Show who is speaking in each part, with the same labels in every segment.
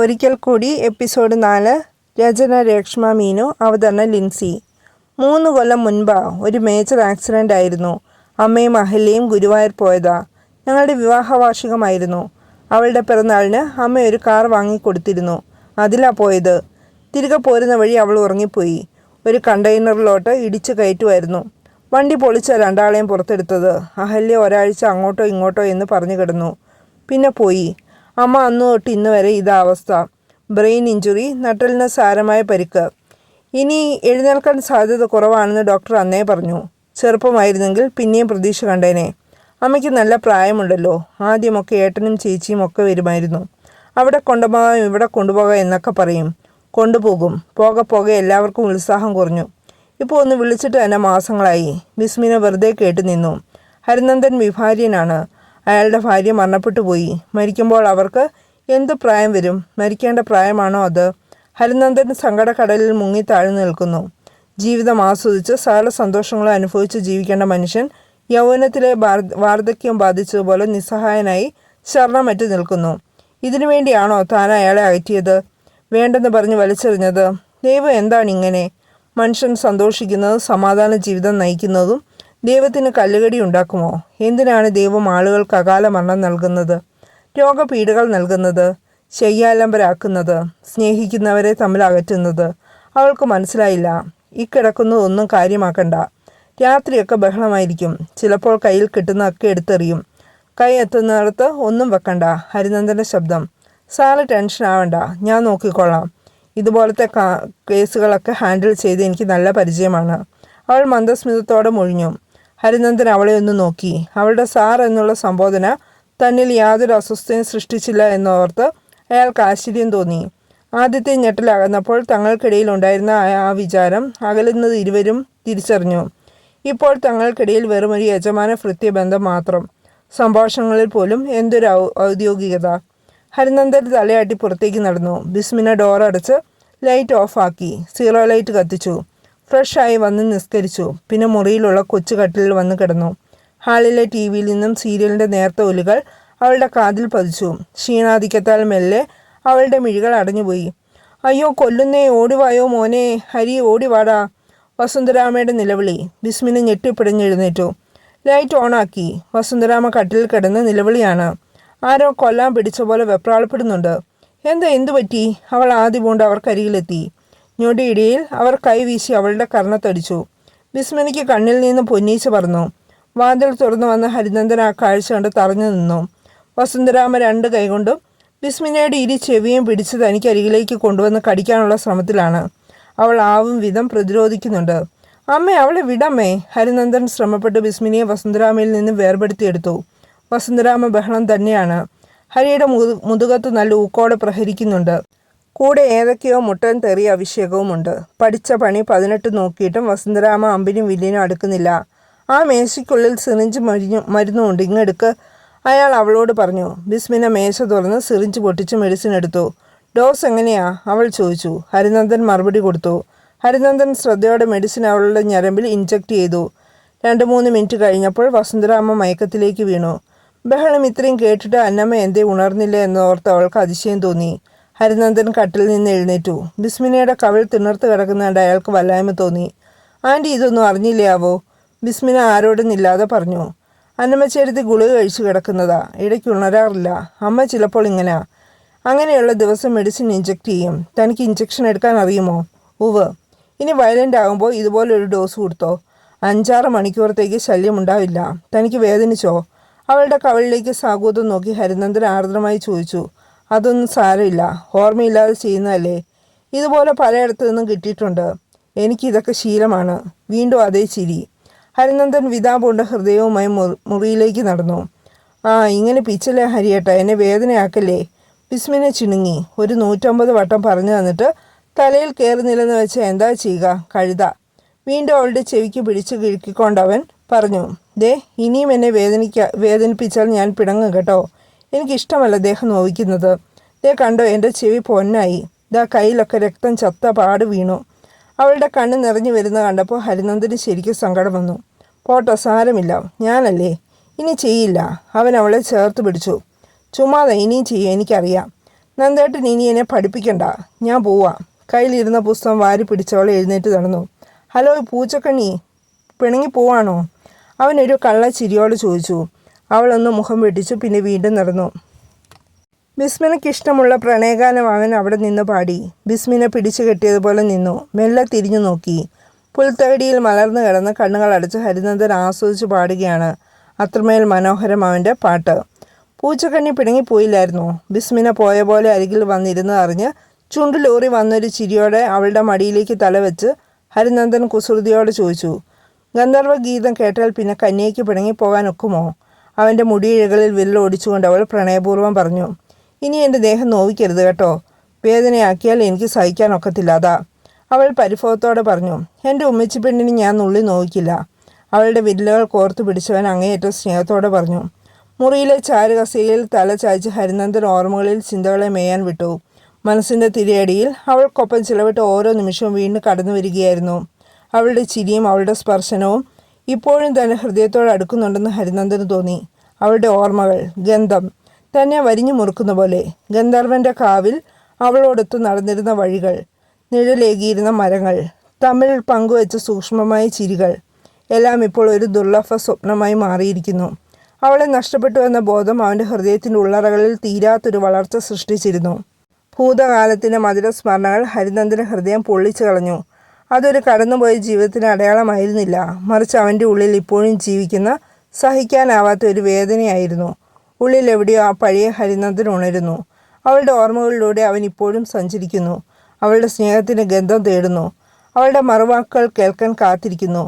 Speaker 1: ഒരിക്കൽ കൂടി എപ്പിസോഡ് നാല് രചന രേഷ്മ മീനു അവതരണ ലിൻസി. മൂന്ന് കൊല്ലം മുൻപാ ഒരു മേജർ ആക്സിഡന്റ് ആയിരുന്നു. അമ്മയും അഹല്യയും ഗുരുവായൂർ പോയതാ. ഞങ്ങളുടെ വിവാഹ വാർഷികമായിരുന്നു അവളുടെ പിറന്നാളിന് അമ്മ ഒരു കാർ വാങ്ങിക്കൊടുത്തിരുന്നു. അതിലാ പോയത്. തിരികെ പോരുന്ന വഴി അവൾ ഉറങ്ങിപ്പോയി. ഒരു കണ്ടെയ്നറിലോട്ട് ഇടിച്ചു കയറ്റുമായിരുന്നു. വണ്ടി പൊളിച്ച രണ്ടാളെയും പുറത്തെടുത്തത്. അഹല്യ ഒരാഴ്ച അങ്ങോട്ടോ ഇങ്ങോട്ടോ എന്ന് പറഞ്ഞു കിടന്നു. പിന്നെ പോയി. അമ്മ അന്നു തൊട്ട് ഇന്ന് വരെ ഇതാ അവസ്ഥ. ബ്രെയിൻ ഇഞ്ചുറി നട്ടലിന് സാരമായ പരിക്ക്. ഇനി എഴുന്നേൽക്കാൻ സാധ്യത കുറവാണെന്ന് ഡോക്ടർ അന്നേ പറഞ്ഞു. ചെറുപ്പമായിരുന്നെങ്കിൽ പിന്നെയും പ്രതീക്ഷ കണ്ടേനെ. അമ്മയ്ക്ക് നല്ല പ്രായമുണ്ടല്ലോ. ആദ്യമൊക്കെ ഏട്ടനും ചേച്ചിയും ഒക്കെ വരുമായിരുന്നു. അവിടെ കൊണ്ടുപോകാം ഇവിടെ കൊണ്ടുപോകാം എന്നൊക്കെ പറയും. കൊണ്ടുപോകും. പോക പോകെ എല്ലാവർക്കും ഉത്സാഹം കുറഞ്ഞു. ഇപ്പോൾ ഒന്ന് വിളിച്ചിട്ട് തന്നെ മാസങ്ങളായി. ബിസ്മിനെ വെറുതെ കേട്ടു നിന്നു. ഹരിനന്ദൻ വിഭാര്യനാണ്. അയാളുടെ ഭാര്യ മരണപ്പെട്ടു പോയി. മരിക്കുമ്പോൾ അവർക്ക് എന്ത് പ്രായം വരും? മരിക്കേണ്ട പ്രായമാണോ അത്? ഹരിനന്ദൻ സങ്കടക്കടലിൽ മുങ്ങി താഴ്ന്നു നിൽക്കുന്നു. ജീവിതം ആസ്വദിച്ച് സകല സന്തോഷങ്ങളും അനുഭവിച്ച് ജീവിക്കേണ്ട മനുഷ്യൻ യൗവനത്തിലെ വാർദ്ധക്യം ബാധിച്ചതുപോലെ നിസ്സഹായനായി ശരണമറ്റ് നിൽക്കുന്നു. ഇതിനു വേണ്ടിയാണോ താൻ അയാളെ അകറ്റിയത്? വേണ്ടെന്ന് പറഞ്ഞ് വലിച്ചെറിഞ്ഞത്. ദൈവം എന്താണ് ഇങ്ങനെ? മനുഷ്യൻ സന്തോഷിക്കുന്നതും സമാധാന ജീവിതം നയിക്കുന്നതും ദൈവത്തിന് കല്ലുകടി ഉണ്ടാക്കുമോ? എന്തിനാണ് ദൈവം ആളുകൾക്ക് അകാല മരണം നൽകുന്നത്? രോഗപീഠകൾ നൽകുന്നത്? ശയ്യാലംബരാക്കുന്നത്? സ്നേഹിക്കുന്നവരെ തമ്മിൽ അകറ്റുന്നത്? അവൾക്ക് മനസ്സിലായില്ല. ഇക്കിടക്കുന്നതൊന്നും കാര്യമാക്കണ്ട. രാത്രിയൊക്കെ ബഹളമായിരിക്കും. ചിലപ്പോൾ കയ്യിൽ കിട്ടുന്നതൊക്കെ എടുത്തെറിയും. കൈ എത്തുന്നിടത്ത് ഒന്നും വെക്കണ്ട. ഹരിനന്ദന്റെ ശബ്ദം. സാറ് ടെൻഷൻ ആവണ്ട. ഞാൻ നോക്കിക്കൊള്ളാം ഇതുപോലത്തെ കേസുകളൊക്കെ ഹാൻഡിൽ ചെയ്ത് എനിക്ക് നല്ല പരിചയമാണ്. അവൾ മന്ദസ്മിതത്തോടെ മൊഴിഞ്ഞു. ഹരിനന്ദൻ അവളെ ഒന്ന് നോക്കി. അവളുടെ സാർ എന്നുള്ള സംബോധന തന്നിൽ യാതൊരു അസ്വസ്ഥയും സൃഷ്ടിച്ചില്ല എന്നോർത്ത് അയാൾക്ക് ആശ്ചര്യം തോന്നി. ആദ്യത്തെ ഞെട്ടലകന്നപ്പോൾ തങ്ങൾക്കിടയിൽ ഉണ്ടായിരുന്ന ആ- വിചാരം അകലുന്നത് ഇരുവരും തിരിച്ചറിഞ്ഞു. ഇപ്പോൾ തങ്ങൾക്കിടയിൽ വെറുമൊരു യജമാന ഭൃത്യബന്ധം മാത്രം. സംഭാഷണങ്ങളിൽ പോലും എന്തൊരു ഔദ്യോഗികത. ഹരിനന്ദൻ തലയാട്ടി പുറത്തേക്ക് നടന്നു. ബിസ്മിന ഡോർ അടച്ച് ലൈറ്റ് ഓഫാക്കി സീറോ ലൈറ്റ് കത്തിച്ചു. ഫ്രഷായി വന്ന് നിസ്കരിച്ചു. പിന്നെ മുറിയിലുള്ള കൊച്ചു കട്ടിലിൽ വന്ന് കിടന്നു. ഹാളിലെ ടി വിയിൽ നിന്നും സീരിയലിന്റെ നേർത്ത ഒലുകൾ അവളുടെ കാതിൽ പതിച്ചു. ക്ഷീണാധിക്യത്താൽ മെല്ലെ അവളുടെ മിഴികൾ അടഞ്ഞുപോയി. അയ്യോ കൊല്ലുന്നേ ഓടിവായോ മോനെ ഹരി ഓടിവാടാ വസുന്ധരാമയുടെ നിലവിളി. ബിസ്മിന് ഞെട്ടിപ്പിടഞ്ഞെഴുന്നേറ്റു ലൈറ്റ് ഓണാക്കി. വസുന്ധരാമ കട്ടിൽ കിടന്ന് നിലവിളിയാണ്. ആരോ കൊല്ലാൻ പിടിച്ച പോലെ വെപ്രാളപ്പെടുന്നുണ്ട്. എന്താ എന്തു പറ്റി അവൾ ആദ്യം കൊണ്ട് അവർക്കരികിലെത്തി. ഞൊടിയിടയിൽ അവർ കൈവീശി അവളുടെ കർണത്തടിച്ചു ബിസ്മിനിക്ക് കണ്ണിൽ നിന്ന് പൊന്നീച്ച് പറഞ്ഞു വാതിൽ തുറന്നു വന്ന ഹരിനന്ദൻ ആ കാഴ്ച കണ്ട് തറഞ്ഞു നിന്നു. വസുന്ധരാമ രണ്ട് കൈകൊണ്ടും ബിസ്മിനയുടെ ഇരി ചെവിയും പിടിച്ച് തനിക്ക് അരികിലേക്ക് കൊണ്ടുവന്ന് കടിക്കാനുള്ള ശ്രമത്തിലാണ്. അവൾ ആവും വിധം പ്രതിരോധിക്കുന്നുണ്ട്. അമ്മേ അവളെ വിടമ്മേ. ഹരിനന്ദൻ ശ്രമപ്പെട്ട് ബിസ്മിനിയെ വസുന്ധരാമയിൽ നിന്ന് വേർപെടുത്തിയെടുത്തു. വസുന്ധരാമ ബഹളം തന്നെയാണ്. ഹരിയുടെ മുതു മുതുകത്ത് നല്ല ഊക്കോടെ പ്രഹരിക്കുന്നുണ്ട്. കൂടെ ഏതൊക്കെയോ മുട്ടൻ തെറിയ അഭിഷേകവുമുണ്ട്. പഠിച്ച പണി പതിനെട്ട് നോക്കിയിട്ടും വസന്തരാമ അമ്പിനും വില്ലിനും അടുക്കുന്നില്ല. ആ മേശയ്ക്കുള്ളിൽ സിറിഞ്ച് മരിഞ്ഞു മരുന്നുമുണ്ട്. ഇങ്ങെടുക്ക്. അയാൾ അവളോട് പറഞ്ഞു ബിസ്മിന മേശ തുറന്ന് സിറിഞ്ച് പൊട്ടിച്ച് മെഡിസിൻ എടുത്തു. ഡോസ് എങ്ങനെയാ? അവൾ ചോദിച്ചു. ഹരിനന്ദൻ മറുപടി കൊടുത്തു. ഹരിനന്ദൻ ശ്രദ്ധയോടെ മെഡിസിൻ അവളുടെ ഞരമ്പിൽ ഇൻജക്റ്റ് ചെയ്തു. രണ്ട് മൂന്ന് മിനിറ്റ് കഴിഞ്ഞപ്പോൾ വസന്തരാമ മയക്കത്തിലേക്ക് വീണു. ബഹളം ഇത്രയും കേട്ടിട്ട് അന്നമ്മ എന്തേ ഉണർന്നില്ല എന്നോർത്ത് അവൾക്ക് അതിശയം തോന്നി. ഹരിനന്ദൻ കട്ടിൽ നിന്ന് എഴുന്നേറ്റു. ബിസ്മിനയുടെ കവിൾ തിണർത്ത് കിടക്കുന്നതുകൊണ്ട് അയാൾക്ക് വല്ലായ്മ തോന്നി. ആന്റി ഇതൊന്നും അറിഞ്ഞില്ലയാവോ? ബിസ്മിന ആരോടും ആരോടുന്നില്ലാതെ പറഞ്ഞു. അന്നമ്മച്ചേരുത്തി ഗുളിക കഴിച്ചു കിടക്കുന്നതാ. ഇടയ്ക്ക് ഉണരാറില്ല. അമ്മ ചിലപ്പോൾ ഇങ്ങനെ. അങ്ങനെയുള്ള ദിവസം മെഡിസിൻ ഇഞ്ചെക്ട് ചെയ്യും. തനിക്ക് ഇഞ്ചെക്ഷൻ എടുക്കാൻ അറിയുമോ? ഉവ് ഇനി വയലന്റ് ആകുമ്പോൾ ഇതുപോലൊരു ഡോസ് കൊടുത്തോ. അഞ്ചാറ് മണിക്കൂറത്തേക്ക് ശല്യം ഉണ്ടാവില്ല. തനിക്ക് വേദനിച്ചോ? അവളുടെ കവളിലേക്ക് സാഗൂതം നോക്കി ഹരിനന്ദൻ ആർദ്രമായി ചോദിച്ചു. അതൊന്നും സാരമില്ല. ഓർമ്മയില്ലാതെ ചെയ്യുന്നതല്ലേ? ഇതുപോലെ പലയിടത്തു നിന്നും കിട്ടിയിട്ടുണ്ട്. എനിക്കിതൊക്കെ ശീലമാണ്. വീണ്ടും അതേ ചിരി. ഹരിനന്ദൻ വിതാ പൂണ്ട ഹൃദയവുമായി മുറി- മുറിയിലേക്ക് നടന്നു. ആ ഇങ്ങനെ പിച്ചലേ ഹരിയേട്ട? എന്നെ വേദനയാക്കല്ലേ? ബിസ്മിനെ ചിണുങ്ങി. ഒരു നൂറ്റമ്പത് വട്ടം പറഞ്ഞു തന്നിട്ട് തലയിൽ കയറി നിലന്ന് വെച്ച് എന്താ ചെയ്യുക? കഴുത. വീണ്ടും അവളുടെ ചെവിക്ക് പിടിച്ച് കിഴുക്കിക്കൊണ്ടവൻ പറഞ്ഞു ദേ ഇനിയും എന്നെ വേദനിക്ക വേദനിപ്പിച്ചാൽ ഞാൻ പിണങ്ങും കേട്ടോ. എനിക്കിഷ്ടമല്ല ദേഹം നോവിക്കുന്നത്. ദേ കണ്ടോ എന്റെ ചെവി പൊന്നായി. ദാ കയ്യിലൊക്കെ രക്തം ചത്ത പാട് വീണു. അവളുടെ കണ്ണ് നിറഞ്ഞു വരുന്ന കണ്ടപ്പോൾ ഹരിനന്ദന് ശരിക്കും സങ്കടം വന്നു. പോട്ടെ സാരമില്ല. ഞാനല്ലേ? ഇനി ചെയ്യില്ല. അവൻ അവളെ ചേർത്ത് പിടിച്ചു. ചുമ്മാതെ ഇനിയും ചെയ്യും എനിക്കറിയാം. നന്ദേട്ടൻ ഇനി എന്നെ പഠിപ്പിക്കണ്ട. ഞാൻ പോവാം. കയ്യിലിരുന്ന പുസ്തകം വാരി പിടിച്ചവൾ എഴുന്നേറ്റ് നടന്നു. ഹലോ പൂച്ചക്കണ്ണി പിണങ്ങി പോവാണോ? അവനൊരു കള്ള ചിരിയോട് ചോദിച്ചു. അവളൊന്ന് മുഖം വെട്ടിച്ചു പിന്നെ വീണ്ടും നടന്നു. ബിസ്മിനയ്ക്ക് ഇഷ്ടമുള്ള പ്രണയഗാനം അവൻ അവിടെ നിന്ന് പാടി. ബിസ്മിനെ പിടിച്ചു കെട്ടിയതുപോലെ നിന്നു. മെല്ലെ തിരിഞ്ഞു നോക്കി. പുൽത്തകടിയിൽ മലർന്നു കിടന്ന് കണ്ണുകൾ അടച്ച് ഹരിനന്ദൻ ആസ്വദിച്ച് പാടുകയാണ്. അത്രമേൽ മനോഹരം അവന്റെ പാട്ട്. പൂച്ചക്കണ്ണി പിണങ്ങിപ്പോയില്ലായിരുന്നു ബിസ്മിന പോയ പോലെ അരികിൽ വന്നിരുന്ന് അറിഞ്ഞ് ചുണ്ടിലൂറി വന്നൊരു ചിരിയോടെ അവളുടെ മടിയിലേക്ക് തലവെച്ച് ഹരിനന്ദൻ കുസൃതിയോട് ചോദിച്ചു ഗന്ധർവ ഗീതം കേട്ടാൽ പിന്നെ കന്യയ്ക്ക് പിണങ്ങിപ്പോകാൻ ഒക്കുമോ അവന്റെ മുടിയിഴകളിൽ വിരലോടിച്ചുകൊണ്ട് അവൾ പ്രണയപൂർവം പറഞ്ഞു ഇനി എന്റെ ദേഹം നോവിക്കരുത് കേട്ടോ. വേദനയാക്കിയാൽ എനിക്ക് സഹിക്കാൻ ഒക്കത്തില്ല. അവൾ പരിഭവത്തോടെ പറഞ്ഞു എന്റെ ഉമ്മച്ചി പെണ്ണിന് ഞാൻ നുള്ളി നോവിക്കില്ല. അവളുടെ വിരലുകൾ കോർത്തു പിടിച്ചവൻ അങ്ങേയറ്റം സ്നേഹത്തോടെ പറഞ്ഞു മുറിയിലെ ചാരുകസയിൽ തല ചായ്ച്ച് ഹരിനന്ദൻ ഓർമ്മകളിൽ ചിന്തകളെ മേയാൻ വിട്ടു. മനസ്സിന്റെ തിരിയടിയിൽ അവൾക്കൊപ്പം ചിലവിട്ട് ഓരോ നിമിഷവും വീണ്ടും കടന്നു വരികയായിരുന്നു അവളുടെ ചിരിയും അവളുടെ സ്പർശനവും ഇപ്പോഴും തന്നെ ഹൃദയത്തോട് അടുക്കുന്നുണ്ടെന്ന് ഹരിനന്ദന് തോന്നി. അവളുടെ ഓർമ്മകൾ ഗന്ധം തന്നെ വരിഞ്ഞു മുറുക്കുന്ന പോലെ ഗന്ധർവന്റെ കാവിൽ അവളോടൊത്ത് നടന്നിരുന്ന വഴികൾ നിഴലേകിയിരുന്ന മരങ്ങൾ തമ്മിൽ പങ്കുവച്ച സൂക്ഷ്മമായ ചിരികൾ എല്ലാം ഇപ്പോൾ ഒരു ദുർലഭ സ്വപ്നമായി മാറിയിരിക്കുന്നു. അവളെ നഷ്ടപ്പെട്ടു എന്ന ബോധം അവന്റെ ഹൃദയത്തിന്റെ ഉള്ളറകളിൽ തീരാത്തൊരു വളർച്ച സൃഷ്ടിച്ചിരുന്നു. ഭൂതകാലത്തിന്റെ മധുര സ്മരണകൾ ഹൃദയം പൊള്ളിച്ചു കളഞ്ഞു. അതൊരു കടന്നുപോയ ജീവിതത്തിന് അടയാളമായിരുന്നില്ല. മറിച്ച് അവന്റെ ഉള്ളിൽ ഇപ്പോഴും ജീവിക്കുന്ന സഹിക്കാനാവാത്ത ഒരു വേദനയായിരുന്നു. ഉള്ളിൽ എവിടെയോ ആ പഴയ ഹരിനന്ദൻ ഉണരുന്നു. അവളുടെ ഓർമ്മകളിലൂടെ അവൻ ഇപ്പോഴും സഞ്ചരിക്കുന്നു. അവളുടെ സ്നേഹത്തിന് ഗന്ധം തേടുന്നു. അവളുടെ മറുവാക്കുകൾ കേൾക്കാൻ കാത്തിരിക്കുന്നു.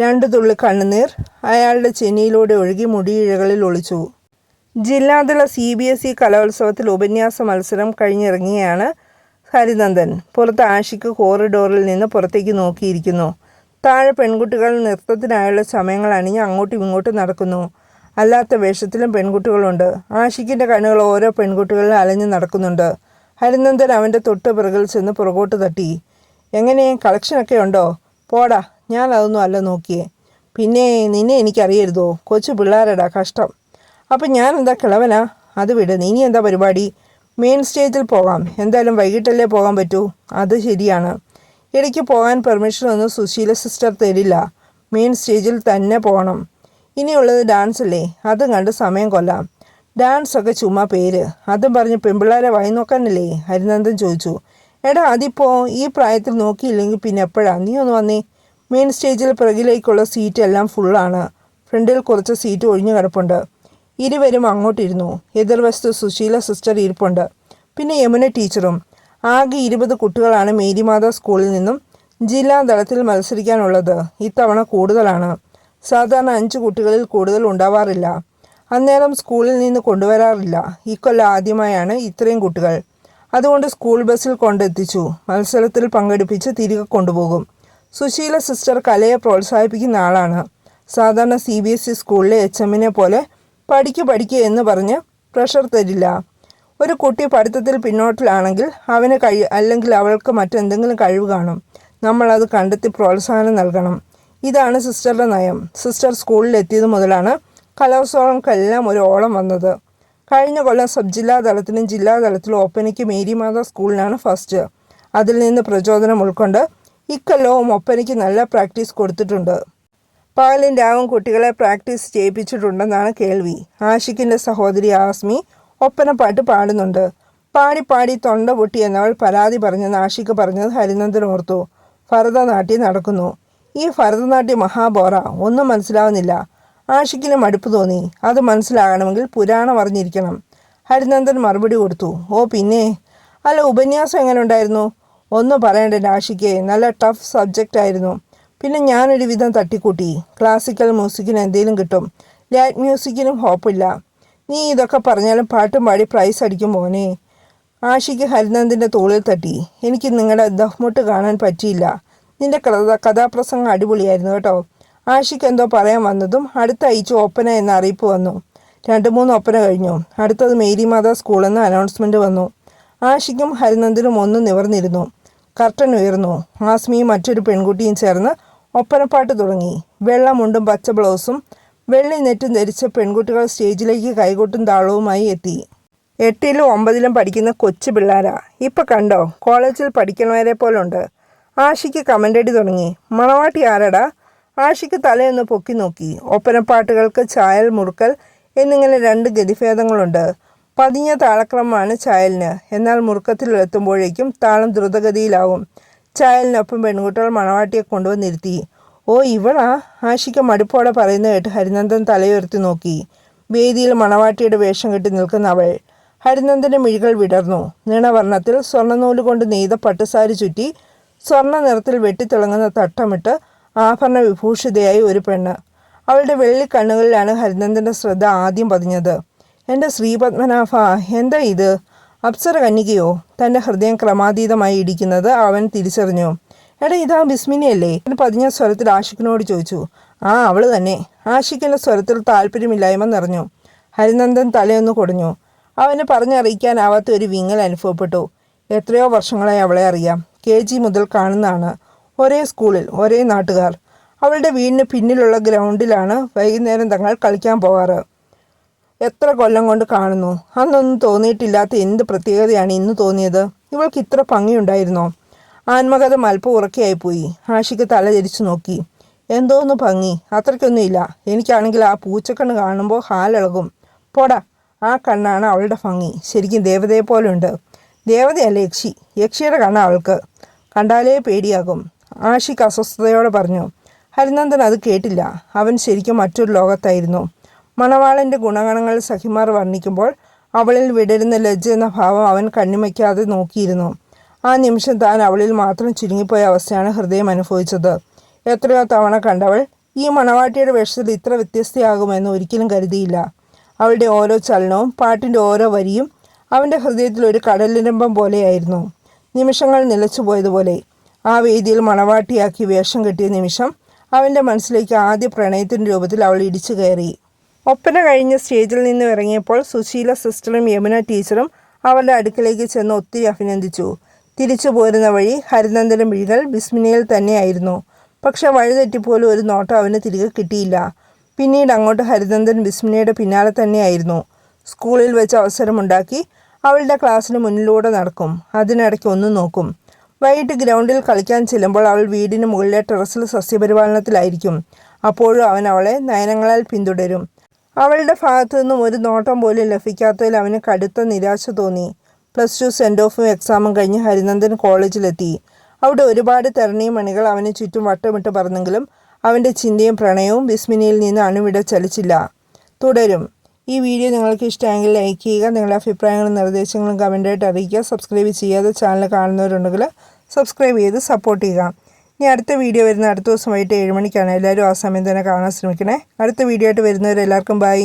Speaker 1: രണ്ടു തുള്ളി കണ്ണുനീർ അയാളുടെ ചെന്നിയിലൂടെ ഒഴുകി മുടിയിഴകളിൽ ഒളിച്ചു. ജില്ലാതല സി ബി എസ് ഇ കലോത്സവത്തിൽ ഉപന്യാസ മത്സരം കഴിഞ്ഞിറങ്ങിയാണ് ഹരിനന്ദൻ പുറത്ത് ആഷിക്ക് കോറിഡോറിൽ നിന്ന് പുറത്തേക്ക് നോക്കിയിരിക്കുന്നു. താഴെ പെൺകുട്ടികൾ നൃത്തത്തിനായുള്ള സമയങ്ങൾ അണിഞ്ഞ് അങ്ങോട്ടും ഇങ്ങോട്ടും നടക്കുന്നു. അല്ലാത്ത വേഷത്തിലും പെൺകുട്ടികളുണ്ട്. ആഷിക്കിന്റെ കണ്ണുകൾ ഓരോ പെൺകുട്ടികളിൽ അലഞ്ഞു നടക്കുന്നുണ്ട്. ഹരിനന്ദൻ അവന്റെ തൊട്ട് പിറകിൽ ചെന്ന് പുറകോട്ട് തട്ടി. എങ്ങനെ? കളക്ഷനൊക്കെ ഉണ്ടോ? പോടാ ഞാൻ അതൊന്നും അല്ല നോക്കിയേ. പിന്നെ നിന്നെ എനിക്കറിയരുതോ? കൊച്ചു പിള്ളേരടാ കഷ്ടം. അപ്പം ഞാൻ എന്താ കിളവനാ? അത് വിട് നീ എന്താ പരിപാടി? മെയിൻ സ്റ്റേജിൽ പോകാം. എന്തായാലും വൈകിട്ടല്ലേ പോകാൻ പറ്റൂ. അത് ശരിയാണ്. ഇടയ്ക്ക് പോകാൻ പെർമിഷൻ ഒന്നും സുശീല സിസ്റ്റർ തരില്ല. മെയിൻ സ്റ്റേജിൽ തന്നെ പോകണം. ഇനിയുള്ളത് ഡാൻസ് അല്ലേ? അതും കണ്ട് സമയം കൊല്ലാം. ഡാൻസ് ഒക്കെ ചുമ്മാ പേര്. അതും പറഞ്ഞ് പെൺപിള്ളേരെ വായി നോക്കാനല്ലേ? ഹരിനന്ദൻ ചോദിച്ചു. എടാ അതിപ്പോ ഈ പ്രായത്തിൽ നോക്കിയില്ലെങ്കിൽ പിന്നെ എപ്പോഴാ? നീ ഒന്ന് വന്നേ. മെയിൻ സ്റ്റേജിൽ പിറകിലേക്കുള്ള സീറ്റ് എല്ലാം ഫുള്ളാണ് ഫ്രണ്ടിൽ കുറച്ച് സീറ്റ് ഒഴിഞ്ഞു കിടപ്പുണ്ട്. ഇരുവരും അങ്ങോട്ടിരുന്നു. എതിർവശത്ത് സുശീല സിസ്റ്റർ ഇരിപ്പുണ്ട്. പിന്നെ യമുന ടീച്ചറും. ആകെ ഇരുപത് കുട്ടികളാണ് മേരിമാത സ്കൂളിൽ നിന്നും ജില്ലാ തലത്തിൽ മത്സരിക്കാനുള്ളത്. ഇത്തവണ കൂടുതലാണ്. സാധാരണ അഞ്ച് കുട്ടികളിൽ കൂടുതൽ ഉണ്ടാവാറില്ല. അന്നേരം സ്കൂളിൽ നിന്ന് കൊണ്ടുവരാറില്ല. ഇക്കൊല്ലം ആദ്യമായാണ് ഇത്രയും കുട്ടികൾ. അതുകൊണ്ട് സ്കൂൾ ബസ്സിൽ കൊണ്ടെത്തിച്ചു. മത്സരത്തിൽ പങ്കെടുപ്പിച്ച് തിരികെ കൊണ്ടുപോകും. സുശീല സിസ്റ്റർ കലയെ പ്രോത്സാഹിപ്പിക്കുന്ന ആളാണ്. സാധാരണ സി ബി എസ് ഇ സ്കൂളിലെ എച്ച് എമ്മിനെ പോലെ പഠിക്കു പഠിക്കുക എന്ന് പറഞ്ഞ് പ്രഷർ തരില്ല. ഒരു കുട്ടി പഠിത്തത്തിൽ പിന്നോട്ടിലാണെങ്കിൽ അവന് കഴി അല്ലെങ്കിൽ അവൾക്ക് മറ്റെന്തെങ്കിലും കഴിവ് കാണും. നമ്മളത് കണ്ടെത്തി പ്രോത്സാഹനം നൽകണം. ഇതാണ് സിസ്റ്ററുടെ നയം. സിസ്റ്റർ സ്കൂളിൽ എത്തിയത് മുതലാണ് കലോത്സവങ്ങൾക്കെല്ലാം ഒരു ഓളം വന്നത്. കഴിഞ്ഞ കൊല്ലം സബ് ജില്ലാ തലത്തിലും ജില്ലാ തലത്തിലും ഒപ്പനയ്ക്ക് മേരിമാത സ്കൂളിനാണ് ഫസ്റ്റ് അതിൽ നിന്ന് പ്രചോദനം ഉൾക്കൊണ്ട് ഇക്കൊല്ലവും ഒപ്പനയ്ക്ക് നല്ല പ്രാക്ടീസ് കൊടുത്തിട്ടുണ്ട്. പകലും രാവും കുട്ടികളെ പ്രാക്ടീസ് ചെയ്യിപ്പിച്ചിട്ടുണ്ടെന്നാണ് കേൾവി. ആഷിഖിന്റെ സഹോദരി ആസ്മി ഒപ്പനപ്പാട്ട് പാടുന്നുണ്ട്. പാടി പാടി തൊണ്ട പൊട്ടി എന്നവൾ പരാതി പറഞ്ഞെന്ന് ആഷിഖ് പറഞ്ഞത് ഹരിനന്ദൻ ഓർത്തു. ഭരതനാട്യം നടക്കുന്നു. ഈ ഭരതനാട്യം മഹാബോറ. ഒന്നും മനസ്സിലാവുന്നില്ല. ആഷിക്കിന് മടുപ്പ് തോന്നി. അത് മനസ്സിലാകണമെങ്കിൽ പുരാണം അറിഞ്ഞിരിക്കണം. ഹരിനന്ദൻ മറുപടി കൊടുത്തു. ഓ പിന്നെ? അല്ല ഉപന്യാസം എങ്ങനെ ഉണ്ടായിരുന്നു? ഒന്നും പറയണ്ട ആഷിക്ക് നല്ല ടഫ് സബ്ജക്റ്റ് ആയിരുന്നു പിന്നെ ഞാനൊരു വിധം തട്ടിക്കൂട്ടി. ക്ലാസിക്കൽ മ്യൂസിക്കിന് എന്തെങ്കിലും കിട്ടും. ലൈറ്റ് മ്യൂസിക്കിനും ഹോപ്പില്ല നീ ഇതൊക്കെ പറഞ്ഞാലും പാട്ടും പാടി പ്രൈസ് അടിക്കും മോനെ. ആഷിക്ക് ഹരിനന്ദിന്റെ തോളിൽ തട്ടി. എനിക്ക് നിങ്ങളുടെ ദഹ്മുട്ട് കാണാൻ പറ്റിയില്ല. നിന്റെ കഥ കഥാപ്രസംഗം അടിപൊളിയായിരുന്നു കേട്ടോ. ആഷിക്ക് എന്തോ പറയാൻ വന്നതും അടുത്ത അയച്ച് ഒപ്പന എന്ന അറിയിപ്പ് വന്നു. രണ്ട് മൂന്ന് ഒപ്പന കഴിഞ്ഞു. അടുത്തത് മേരി മാതാ സ്കൂളെന്ന് അനൗൺസ്മെന്റ് വന്നു. ആഷിക്കും ഹരിനന്ദനും ഒന്നും നിവർന്നിരുന്നു. കർട്ടൻ ഉയർന്നു. ആസ്മിയും മറ്റൊരു പെൺകുട്ടിയും ചേർന്ന് ഒപ്പനപ്പാട്ട് തുടങ്ങി. വെള്ളമുണ്ടും പച്ച ബ്ലൗസും വെള്ളി നെറ്റും ധരിച്ച പെൺകുട്ടികൾ സ്റ്റേജിലേക്ക് കൈകൊട്ടും താളവുമായി എത്തി. എട്ടിലും ഒമ്പതിലും പഠിക്കുന്ന കൊച്ചു പിള്ളേരാ. ഇപ്പം കണ്ടോ കോളേജിൽ പഠിക്കണവരെ പോലുണ്ട്. ആഷിക്ക് കമന്റടി തുടങ്ങി. മണവാട്ടി ആരടാ? ആഷിക്ക് തലയൊന്ന് പൊക്കി നോക്കി. ഒപ്പനപ്പാട്ടുകൾക്ക് ചായൽ മുറുക്കൽ എന്നിങ്ങനെ രണ്ട് ഗതിഭേദങ്ങളുണ്ട്. പതിഞ്ഞ താളക്രമമാണ് ചായലിന്. എന്നാൽ മുറുക്കത്തിലെത്തുമ്പോഴേക്കും താളം ദ്രുതഗതിയിലാവും. ചായലിനൊപ്പം പെൺകുട്ടികൾ മണവാട്ടിയെ കൊണ്ടുവന്നിരുത്തി. ഓ ഇവളാ? ആഷിക്ക് മടുപ്പോടെ പറയുന്നത് കേട്ട് ഹരിനന്ദൻ തലയുയർത്തി നോക്കി. വേദിയിൽ മണവാട്ടിയുടെ വേഷം കെട്ടി നിൽക്കുന്ന അവൾ. ഹരിനന്ദന്റെ മിഴികൾ വിടർന്നു. നീണവർണത്തിൽ സ്വർണനൂൽ കൊണ്ട് നെയ്ത പട്ടുസാരി ചുറ്റി സ്വർണ നിറത്തിൽ വെട്ടിത്തിളങ്ങുന്ന തട്ടമിട്ട് ആഭരണ വിഭൂഷിതയായി ഒരു പെണ്ണ്. അവളുടെ വെള്ളി കണ്ണുകളിലാണ് ഹരിനന്ദന്റെ ശ്രദ്ധ ആദ്യം പതിഞ്ഞത്. എന്റെ ശ്രീപത്മനാഭ എന്താ ഇത്? അപ്സര കന്യകയോ തന്റെ ഹൃദയം ക്രമാതീതമായി ഇടിക്കുന്നത് അവൻ തിരിച്ചറിഞ്ഞു. എടാ ഇതാ ബിസ്മിനിയല്ലേ? എന്ന് പതിഞ്ഞ സ്വരത്തിൽ ആഷിഖിനോട് ചോദിച്ചു. ആ അവൾ തന്നെ. ആഷിഖിന്റെ സ്വരത്തിൽ താല്പര്യമില്ലായ്മ നിറഞ്ഞു. ഹരിനന്ദൻ തലയൊന്ന് കൊടഞ്ഞു. അവന് പറഞ്ഞറിയിക്കാനാവാത്ത ഒരു വിങ്ങൽ അനുഭവപ്പെട്ടു. എത്രയോ വർഷങ്ങളായി അവളെ അറിയാം. കെ. ജി മുതൽ കാണുന്നതാണ്. ഒരേ സ്കൂളിൽ ഒരേ നാട്ടുകാർ. അവളുടെ വീടിന് പിന്നിലുള്ള ഗ്രൗണ്ടിലാണ് വൈകുന്നേരം തങ്ങൾ കളിക്കാൻ പോകാറ് എത്ര കൊല്ലം കൊണ്ട് കാണുന്നു? അന്നൊന്നും തോന്നിയിട്ടില്ലാത്ത എന്ത് പ്രത്യേകതയാണ് ഇന്ന് തോന്നിയത്? ഇവൾക്ക് ഇത്ര ഭംഗിയുണ്ടായിരുന്നോ? ആത്മകഥ അല്പം ഉറക്കെയായിപ്പോയി. ആഷിക്ക് തല തിരിച്ചു നോക്കി. എന്തോന്ന് ഭംഗി? അത്രയ്ക്കൊന്നുമില്ല. എനിക്കാണെങ്കിൽ ആ പൂച്ചക്കണ്ണ് കാണുമ്പോൾ ഹാലിളകും. പോടാ ആ കണ്ണാണ് അവളുടെ ഭംഗി. ശരിക്കും ദേവതയെ പോലുണ്ട്. ദേവതയല്ല യക്ഷി? യക്ഷിയുടെ കണ്ണ അവൾക്ക്. കണ്ടാലേ പേടിയാകും. ആഷിക്ക് അസ്വസ്ഥതയോടെ പറഞ്ഞു. ഹരിനന്ദൻ അത് കേട്ടില്ല. അവൻ ശരിക്കും മറ്റൊരു ലോകത്തായിരുന്നു. മണവാളന്റെ ഗുണഗണങ്ങൾ സഖിമാർ വർണിക്കുമ്പോൾ അവളിൽ വിടരുന്ന ലജ്ജ എന്ന ഭാവം അവൻ കണ്ണിമയ്ക്കാതെ നോക്കിയിരുന്നു. ആ നിമിഷം താൻ അവളിൽ മാത്രം ചുരുങ്ങിപ്പോയ അവസ്ഥയാണ് ഹൃദയം അനുഭവിച്ചത്. എത്രയോ തവണ കണ്ടവൾ ഈ മണവാട്ടിയുടെ വേഷത്തിൽ ഇത്ര വ്യത്യസ്തയാകുമെന്ന് ഒരിക്കലും കരുതിയില്ല. അവളുടെ ഓരോ ചലനവും പാട്ടിന്റെ ഓരോ വരിയും അവന്റെ ഹൃദയത്തിൽ ഒരു കടലിരമ്പം പോലെയായിരുന്നു. നിമിഷങ്ങൾ നിലച്ചുപോയതുപോലെ. ആ വേദിയിൽ മണവാട്ടിയാക്കി വേഷം കെട്ടിയ നിമിഷം അവന്റെ മനസ്സിലേക്ക് ആദ്യ പ്രണയത്തിന്റെ രൂപത്തിൽ അവൾ ഇടിച്ചു കയറി. ഒപ്പന കഴിഞ്ഞ സ്റ്റേജിൽ നിന്ന് ഇറങ്ങിയപ്പോൾ സുശീല സിസ്റ്ററും യമുന ടീച്ചറും അവളുടെ അടുക്കലേക്ക് ചെന്ന് ഒത്തിരി അഭിനന്ദിച്ചു. തിരിച്ചു പോരുന്ന വഴി ഹരിനന്ദനും വിഴികൾ ബിസ്മിനയിൽ തന്നെയായിരുന്നു. പക്ഷെ വഴിതെറ്റിപ്പോലും ഒരു നോട്ടം അവന് തിരികെ കിട്ടിയില്ല. പിന്നീട് അങ്ങോട്ട് ഹരിനന്ദൻ ബിസ്മിനയുടെ പിന്നാലെ തന്നെയായിരുന്നു. സ്കൂളിൽ വെച്ച് അവസരമുണ്ടാക്കി അവളുടെ ക്ലാസ്സിന് മുന്നിലൂടെ നടക്കും. അതിനിടയ്ക്ക് ഒന്ന് നോക്കും. വൈകിട്ട് ഗ്രൗണ്ടിൽ കളിക്കാൻ ചെല്ലുമ്പോൾ അവൾ വീടിന് മുകളിലെ ടെറസിൽ സസ്യപരിപാലനത്തിലായിരിക്കും. അപ്പോഴും അവൻ അവളെ നയനങ്ങളാൽ പിന്തുടരും. അവളുടെ ഭാഗത്തു നിന്നും ഒരു നോട്ടം പോലും ലഭിക്കാത്തതിൽ അവന് കടുത്ത നിരാശ തോന്നി. പ്ലസ് ടു സെൻഡ് ഓഫും എക്സാമും കഴിഞ്ഞ് ഹരിനന്ദൻ കോളേജിലെത്തി. അവിടെ ഒരുപാട് തെരണിയും മണികൾ അവന് ചുറ്റും വട്ടമിട്ട് പറഞ്ഞെങ്കിലും അവന്റെ ചിന്തയും പ്രണയവും വിസ്മിനിയിൽ നിന്ന് അണുവിട ചലിച്ചില്ല. തുടരും. ഈ വീഡിയോ നിങ്ങൾക്ക് ഇഷ്ടമെങ്കിൽ ലൈക്ക് ചെയ്യുക നിങ്ങളുടെ അഭിപ്രായങ്ങളും നിർദ്ദേശങ്ങളും കമന്റായിട്ട് അറിയിക്കുക. സബ്സ്ക്രൈബ് ചെയ്യാതെ ചാനൽ കാണുന്നവരുണ്ടെങ്കിൽ സബ്സ്ക്രൈബ് ചെയ്ത് സപ്പോർട്ട് ചെയ്യുക. ഇനി അടുത്ത വീഡിയോ വരുന്ന അടുത്ത ദിവസം വൈകിട്ട് ഏഴ് മണിക്കാണ്. എല്ലാവരും ആ സമയം തന്നെ കാണാൻ ശ്രമിക്കണേ. അടുത്ത വീഡിയോ ആയിട്ട് വരുന്നവരെല്ലാവർക്കും ബൈ